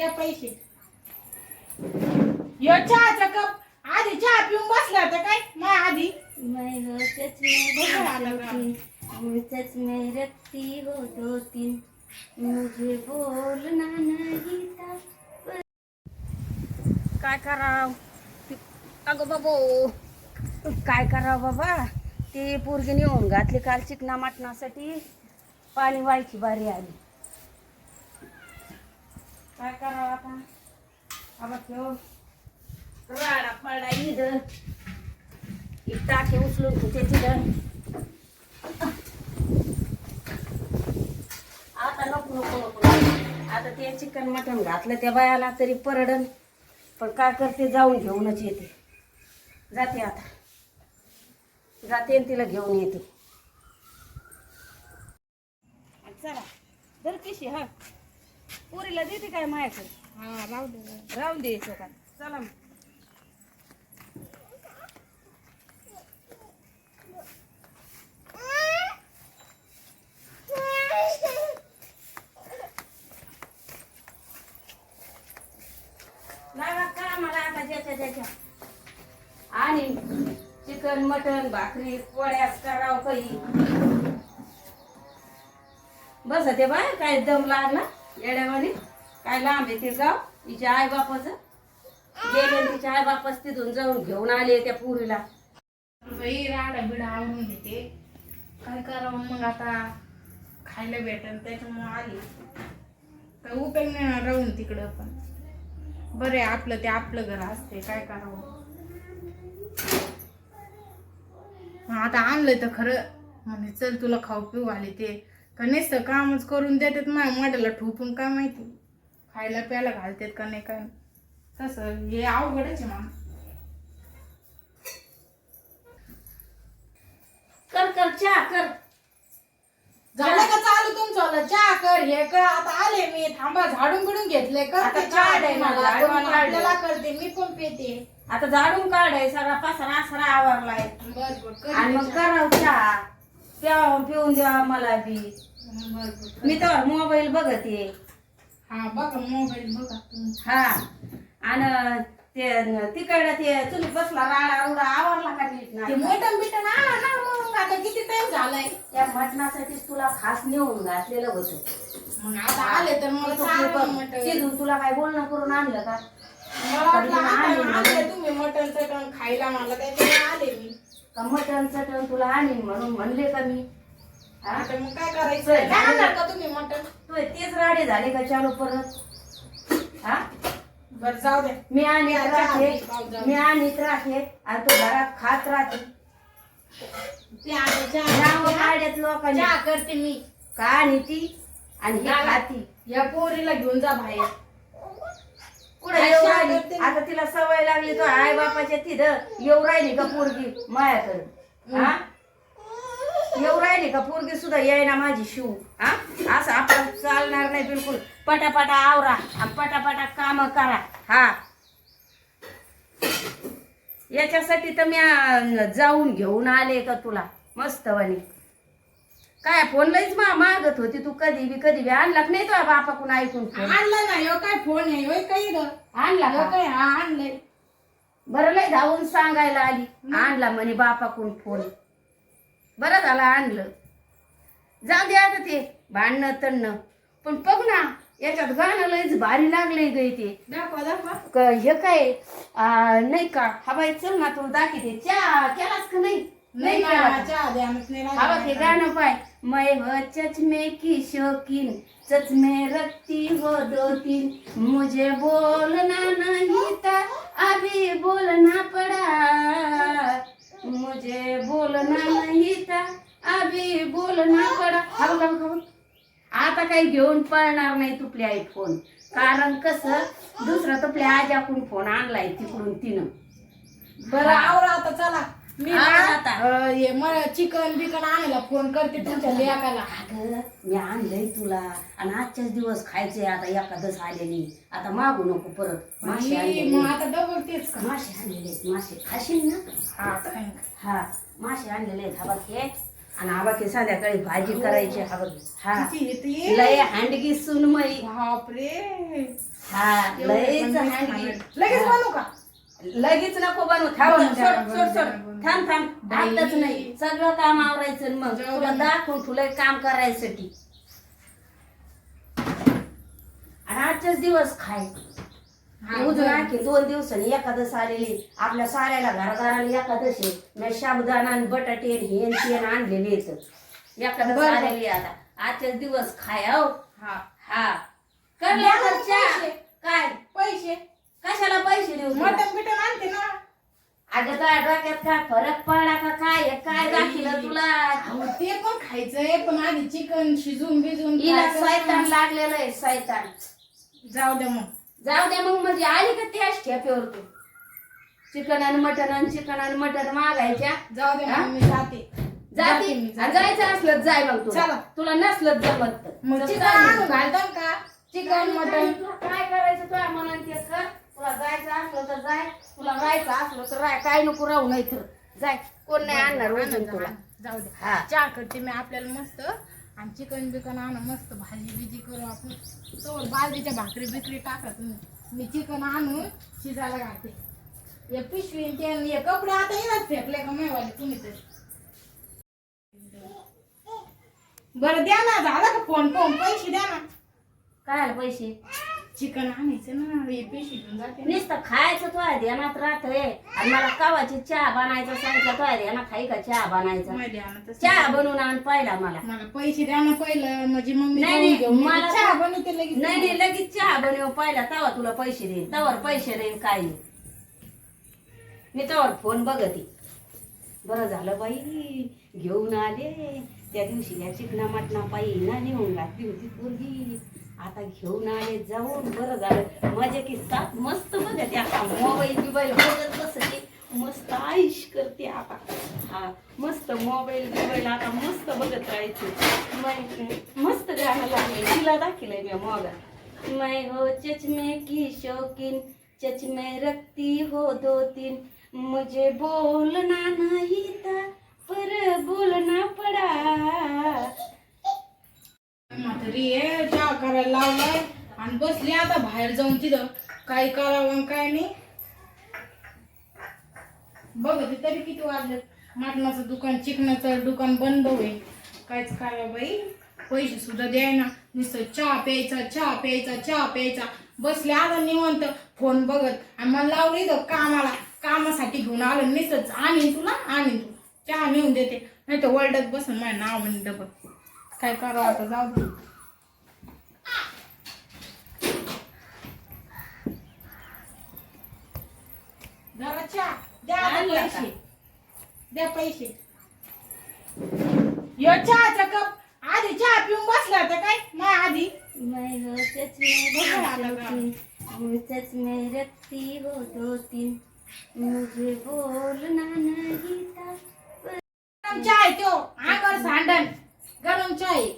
द्या पैसे. यो चहाचा कप. आधी चहा पिऊन बसला होता काय? मग आधी. मैं में आता का. शौकीन मैं में रखती हो दो तीन मुझे बोलना नहीं था काय कराव? अगं बाबो. काय करावं बाबा? ती पोरगी नेऊन घातली काल चिकना मटणासाठी. पाणी व्हायची बारी आली. काय करावं आता आबा ठेव राडा पडा एक टाके उचलून होते तिथं. आता नको नको नको. आता ते चिकन मटण घातलं त्या बायाला तरी परडन. पण काय करते जाऊन घेऊनच येते. जाते आता. जाते तिला घेऊन येते. चला. दर कशी हा. पुरीला देते काय मायाकडे? हा राहू दे राहून द्यायचं का चला मग. का मला आता ज्याच्या ज्याच्या. आणि चिकन मटन भाकरी पोळ्यास कराव काही बस ते बाय काय दम लागला. येड्यावानी? काय लांब आहे ते गाव तिच्या आई बापाचं. गेले तिच्या आई बापाच तिथून जाऊन घेऊन आले त्या पुरीला. बाई राडा बिडा आवडून देते काय करावं मग आता? खायला भेटल त्याच्यामुळे आली. काय उपयोग नाही राहून तिकडं पण. बरं आहे आपलं ते आपलं घर असते काय करावं? मग आता आणलंय तर खरं. म्हणजे चल तुला खाऊ पिऊ आले ते का नुसतं कामच करून देतात माझ्या मडाला ठोपून काय माहिती? खायला प्यायला घालतात का नाही काय तसं हे अवघडच आहे मग कर कर चहा कर. झालं का चालू तुमचं? चहा कर हे कर. आता आले मी. थांबा झाडून बिडून घेतले आता करते चहा द्या मला मला, कोणी झाडून आपल्याला काढलं. करते मी पण पेते. आता झाडून काढाय सगळा पसरा असरा आवरलाय. आणि मग कराव चहा. प्याव पिऊन द्या मला बी. मी तर मोबाईल बघते हा बघा मोबाईल बघा तुम्ही. हा. आणि ते तिकडं ते चुली बसला राडा रुडा आवरला का नीट ते नाही? मटन बिटन आणा ना मग आता किती टाइम झालाय? त्या मटणासाठीच तुला खास नेऊन घातलेलं होतं. मग आता आले तर मला सांगा मटन तुला काय बोलणं करून आणलं का? मला वाटलं आता आणले तुम्ही मटन चटन खायला मला त्याच्यामुळे आले मी. का मटण चटण तुला आणीन म्हणून म्हणले का मी? हा? मग काय करायचं का तुम्ही तेच राडे झाले का चालू परत? हा? बर जाऊ दे. मी चहा राहते जाऊ. मी आणीत राहते आणि तू घरात खात राहते. ते आता नाव चहा काढत लोकांनी. चहा करते मी. का आणि ती आणि ही खाती. या पोरीला घेऊन जा बाहेर. कुठे काय येऊ चहा राहिली? करते? आता तिला सवय लागली तो आई बापाच्या तिथं. येऊ राहिली का पोरगी? मायाकडे. हा? येऊ राहिली का पोरगी सुद्धा येईना माझी शिव हा? असं आपण चालणार नाही बिलकुल. पटापटा आवरा आणि पटापटा काम करा हा? याच्यासाठी तर मी जाऊन घेऊन आले का तुला? मस्त वाणी काय फोन लईच मा मागत होती तू कधी बी कधी बी. आणला नाही तो बापाकडून ऐकून आणलं ना यो काय फोन आहे यो काही आणला काय हा आणलंय. बरं लय धावून सांगायला आली. आणला म्हणे बापाकडून फोन. बरं झालं आणलं. जाऊ दे आता ते भांडणं तणणं पण बघ ना याच्यात गाणं लयच भारी लागलंय ग ते. दाखवा दाखवा. क- हे काय आ, नाही का? हा बाई चल ना तुला दाखवते. चहा केलास का नाही? नाही केला हा बघ हे. गाणं पाय. मैं हो चचमे की शौकीन. चचमे रखती हो दो तीन. मुझे बोलना नहीं था अभी बोलना पड़ा. मुझे बोलना नाही था अभी बोलना पड़ा। हा बघ, हा आता काही घेऊन पळणार नाही तुपले आई फोन. कारण कसं दुसरा तुपल्या आजाकडून फोन आणलाय तिकडून तिनं. बरं आवरा आता चला. मी आता. अं, हे मला चिकन बिकन आणायला फोन करते तुमच्या लेकाला. अगं मी आणलंय तुला. आणि आजच्याच दिवस खायचंय आता एखादच आलेली आता मागू नको परत. मासे बाई, आणलेले. मग आता डबल तेच का? मासे आणलेले मासे खाशील ना? हा खाईन. हा मासे आणलेले आहेत. हा बघ हे. आणि हा बघ हे संध्याकाळी भाजी करायची हा बघ. हा. किती येते? लय हांडगी सुनमई बापरे. हा लयच हँडगी. लगेच. बनवू का? लगेच नको बनवू थांब सोड सोड सोड. थांब थांब. आताच नाही. सगळं काम आवरायचं मग तुला. दाखवून तुला काम करायसाठी. आणि दिवस खाय. हा, उजून. आणखी दोन दिवसांनी एकादश आलेली. आपल्या साऱ्याला घराघराला एकादश. मी साबुदाणा आणि बटाटे हे आणि ते आणि आणलेले येत एकादश बरं. आलेली आता. आजच्याच दिवस खाय हो. हा. हा. काय? पैसे. कशाला तुला? मटन बिटन आणते ना. अगं तुझ्या डोक्यात काय फरक पडला का काय? हे काय दाखिलं तुला? अहो, ते पण खायचंय पण आधी चिकन शिजून बिजून हिला खायचं. सैतान लागलेलं आहे सैतान. जाऊ द्या मग. जाऊ द्या मग म्हणजे आली का त्याच ठेप्यावर तू? चिकन आणि मटन आणि चिकन आणि मटन मागायच्या. जाऊ हा? मग मी जाते. जाते? मी, जायचं असलं जाय मग तू चला. तुला नसलं जमत तर. मग. तर चिकन मग. आणून घालतात का? Chicken mutton. तुला काय करायचं तुला मनात ते कर तुला जायचं असलं तर जाय तुला राहायचं असलं तर राय काय नको राहू नाही तर जाय. कोण नाही आणणार वजन तुला. जाऊ दे. हा. चहा करते मी आपल्याला मस्त. आणि चिकन बिकन आणू मस्त भाजी बिजी करू आपण. तो बाजरीच्या भाकरी बिकरी टाका तुम्ही. मी चिकन आणून शिजायला घालते. हे पिशवी आणि ते आणि हे कपडे आता येणार फेकले का मायवाले तुम्ही तर. बरं द्या ना. झाला का फोन फोन पैसे द्या ना. काय आलं पैसे? चिकन आणायचं ना हे पिशवी घेऊन जाते ना. नुसतं खायचं तो ध्यानात राहतंय आणि मला कवाची चहा बनायचं सांगितलं तो ध्यानात खाई का चहा बनायचा. चहा बनवून आण पाहिला मला मला पैसे द्या ना पहिलं म्हणजे मग मी नाही, जाऊन नाही, घेऊन येते. मला- चहा बनवते लगेच नाही नाही लगेच चहा बनव पाहिला तवा तुला पैसे देईन तवर पैसे देईन काय नाही. मी तवर फोन बघते बरं झालं बाई घेऊन आले त्या दिवशी या चिकना मटणा पायी ना नेऊन घातली होती पोरगी आता घेऊन आले जाऊन. बरं झालं. माझ्या की सात मस्त बघते आता मोबाईल बिबाईल बघत बसते मस्त आयुष करते आता. हा मस्त मोबाईल बिबाईल आता मस्त बघत राहायचे. मै- मस्त गाणं लागले तिला दाखिलंय मी मोगा. मैं हो चचमे की शौकीन. चचमे रखती हो दो तीन मुझे बोलना नहीं था पर बोलना पड़ा. म्हातारी आहे चहा करायला लावलाय आणि बसली आता बाहेर जाऊन तिथं. काय करावं आणि काय नाही. बघ तरी किती वाजले. मटणाचं दुकान चिकनाचं दुकान बंद होईल. कायच करावं बाई. पैसे सुद्धा द्यायना. नुसतं चहा प्यायचा चहा प्यायचा चहा प्यायचा. बसले आता निवंत. फोन बघत. आणि मला लावली इथं कामाला. कामासाठी घेऊन आलं. नुसतं आणीन तुला आणीन तू चहा नेऊन देते. नाही तर वर्ल्डात बसून. माझ्या नाव म्हणे डबल. काय करावं आता? जाऊ दे. द्या पैसे? द्या पैसे. यो चहाचा कप. आधी चहा पिऊन बसला होता काय? मग आधी. मैं रखती हो दो तीन मुझे बोलना नहीं था. गरम चहा त्यो अंगावर सांडण. गरम आहे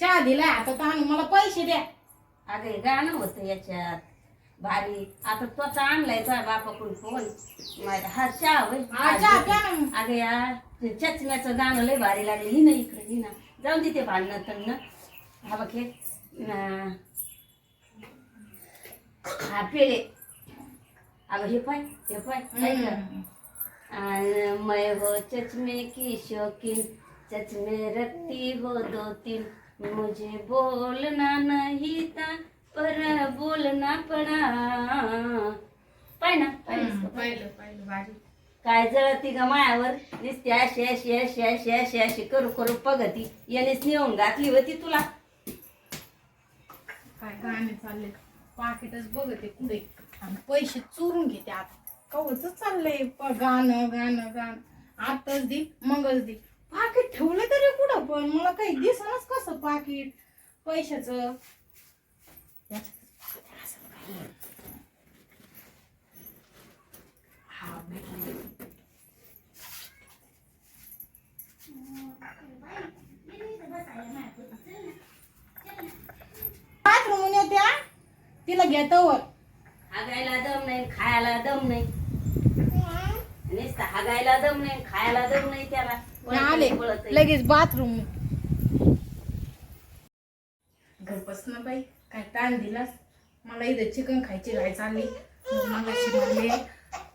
चहा दिलाय आता तर मला पैसे द्या. अगं हे गाणं होतं याच्यात. भारी. आता त्वचा आणलाय तुझ्या बापाकडून फोन हा चहा होय. हा चहा प्या ना मग. अगं या ते चचम्याचं गाणं लय भारी लागलं. ही ना इकडे ही ना. जाऊन तिथे भांडणं तर ना हा बघ हे. अं, हा पेढे अगं हे पाय हे पाय ऐक. हम्म. मैं हो चचमे की शौकीन. चचमे रखती हो दो तीन। मुझे बोलना नहीं था पर बोलना पड़ा। पाय ना काय जळती का मायावर? नुसती अशी अशी अशी अशी अशी अशी करू करू पगती. यानेच नेऊन घातली होती तुला. काय गाणे चालले पाकिटच बघते कुठे. आणि पैसे चोरून घेते आता. कवच चाललंय. प- गाणं गाणं गाणं. आताच दे मगच दे. पाकिट ठेवलं तरी कुठं पण? मला काही दिसणच कसं पाकिट? पैशाचं. बाथरूम येत्या. तिला घेतवर हागायला दम नाही खायला दम नाही. नुसतं हागायला दम नाही खायला दम नाही त्याला. आले. लगेच बाथरूम घर बसणं बाई काय ताण दिलास? मला इथं चिकन खायची घाय चालली. म्हणले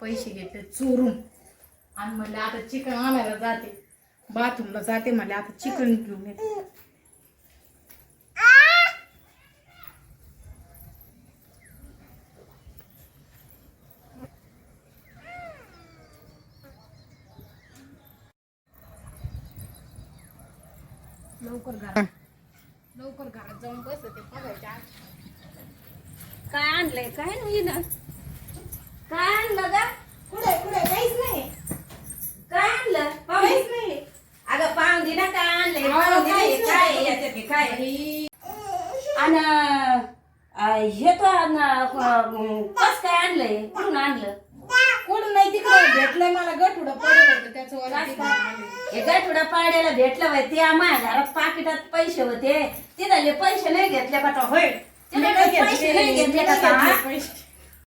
पैसे घेतले चोरून. आणि म्हणले आता चिकन आणायला जाते. बाथरूमला जाते म्हणले आता चिकन घेऊन येते. लवकर घरात. लवकर घरात जाऊन बस ते बघायच्या काय आणलंय? काय नाही ना काय आणलं गा? कुठे कुठे? काहीच नाही. काय आणलं? काहीच नाही. अगं पाहून दे ना काय आणलंय? पाहून दे हे काय याच्यात हे काय? आणि हे तो कस काय आणलंय? कुठून आणलं? कोण नाही तिकडे भेटलंय मला गठुडं पडत होतं त्याचं वाला तिकडे आले. हे गाठोडा पाड्याला भेटलं बाई ते माझ्या घरात पाकिटात पैसे होते तिथले पैसे नाही घेतले का तो होय नाही पैसे नाही घेतले, का हा? पैसे.